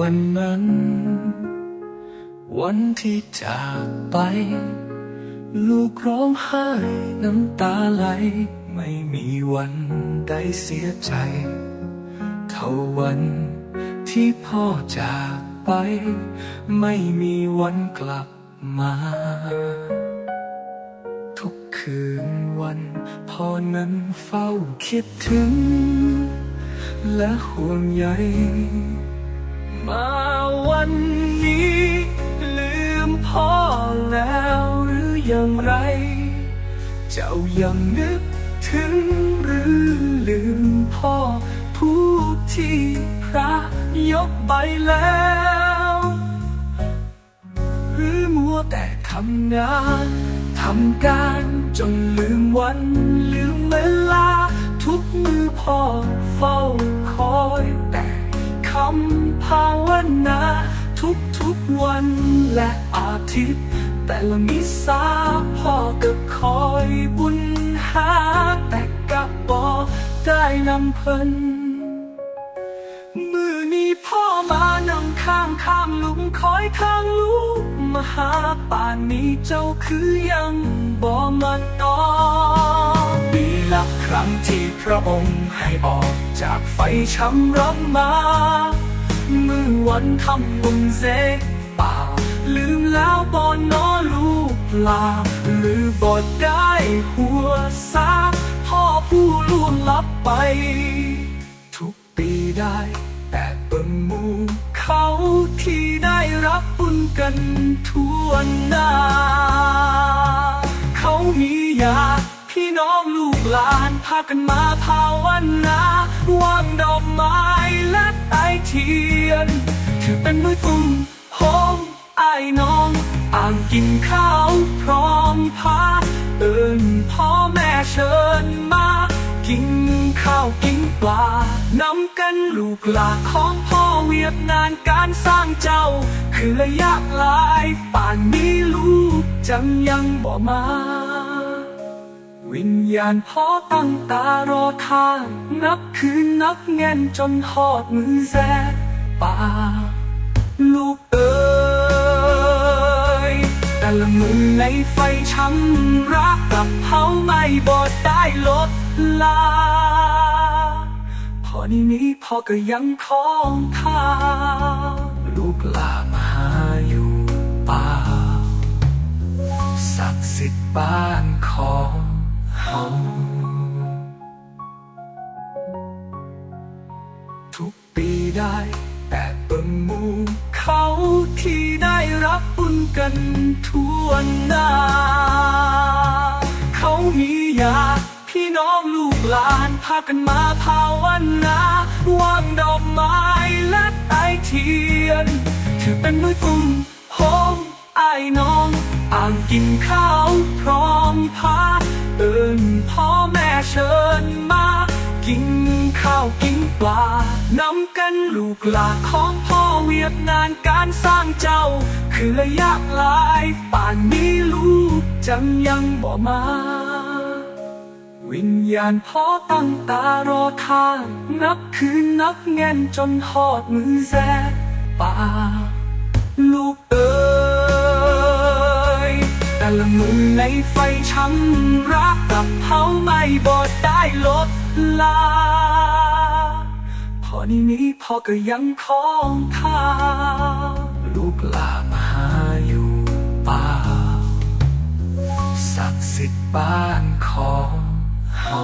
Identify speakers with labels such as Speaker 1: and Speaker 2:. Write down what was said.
Speaker 1: วันนั้น วันที่จากไป ลูกร้องไห้น้ำตาไหล ไม่มีวันได้เสียใจ เท่าวันที่พ่อจากไป ไม่มีวันกลับมา ทุกคืนวันพ่อนั้นเฝ้าคิดถึง และห่วงใย วันนี้ ลืมพ่อแล้วหรืออย่างไร เจ้ายังนึกถึงหรือลืมพ่อผู้ที่พระยกไปแล้ว หรือมัวแต่ทำงานทำการจนลืมวันลืมเวลา ทุกมือพ่อเฝ้าคอยแต่คำภาวนา วันและอาทิตย์ แต่ละมิสาพ่อก็คอยบุญหา แต่กับบอได้นำเพิ่นมือนี้พ่อมานำข้างข้ามลุงคอยทางลูกมาหาป่านนี้เจ้าคือยังบ่มานอนปีละครั้งที่พระองค์ให้ออกจากไฟช้ำร้อนมา มือวันทำบุญเซก ลา หรือบ่ได้หัวซาพ่อผู้ล่วงลับไป ทุกปีได้ แต่เบิ่งหมู่เขาที่ได้รับบุญกันทั่วหน้า เขามีญาพี่น้องลูกหลานพากันมาภาวนา วางดอกไม้และไอเทียน ถือเป็นมือตุ้มหอมไอ้น้องางกินข้าวพร้อมพาเอิญพ่อแม่เชิญมา กินข้าวกินปลานำกันลูกหลานของพ่อเวียดงานการสร้างเจ้า คือระยะหลายป่านนี้ลูกจังยังบ่มา วิญญาณพ่อตั้งตารอทางนับคืนนับเงินจนหอดมือแซป่าลูก แต่ละมือในไฟช้ำรักกับเขาไม่บอดได้ลดลา พอนี้นี้พ่อก็ยังของท่าลูกลามาหาอยู่ป่าศักดิ์สิทธิ์บ้านของ กันทั่วหน้า เขามีญาติพี่น้องลูกหลาน พากันมาภาวนาวางดอกไม้และไอเทียน ถือเป็นมือตุ้มหอมไอ้น้อง อ่างกินข้าวพร้อมพาเอิญพ่อแม่เชิญมา กินข้าวกินปลานำกันลูกหลานของพ่อ เวียดงานการสร้างเจ้า คือระยะหลาย ป่านนี้ลูกจังยังบ่มา วิญญาณพ่อตั้งตารอทาง นับคืนนับเงินจนหอดมือแซป่า ลูกเอ๋ยแต่ละมือในไฟช้ำรักกับเผาไม่บอดได้ลดลา นี้นี้พ่อก็ยังของท้าลูกลามาหาอยู่ป่าศักดิ์สิทธิ์บ้านของเฮา